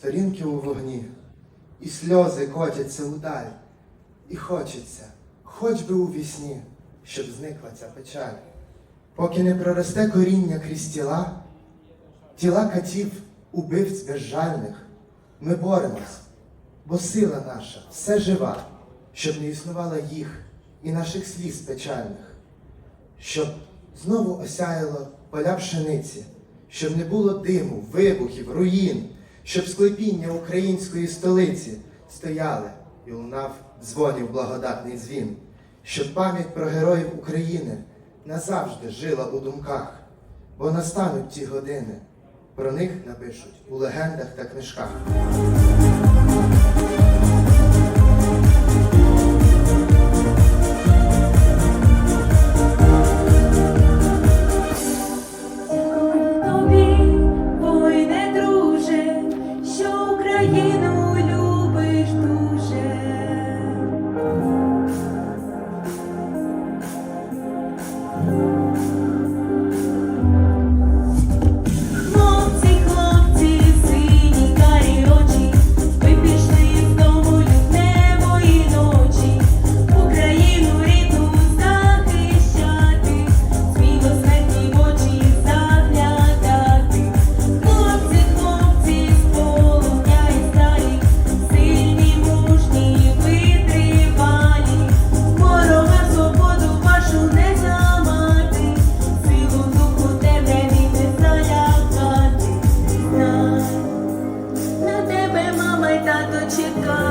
сторінки у вогні, і сльози котяться удаль, і хочеться, хоч би у вісні, щоб зникла ця печаль. Поки не проросте коріння крізь тіла, тіла катів, убивць безжальних, ми боремось, бо сила наша все жива, щоб не існувала їх і наших сліз печальних, щоб знову осяяло поля пшениці, щоб не було диму, вибухів, руїн, щоб склепіння української столиці стояли і лунав дзвонів благодатний дзвін, щоб пам'ять про героїв України назавжди жила у думках, бо настануть ті години, про них напишуть у легендах та книжках. чекає.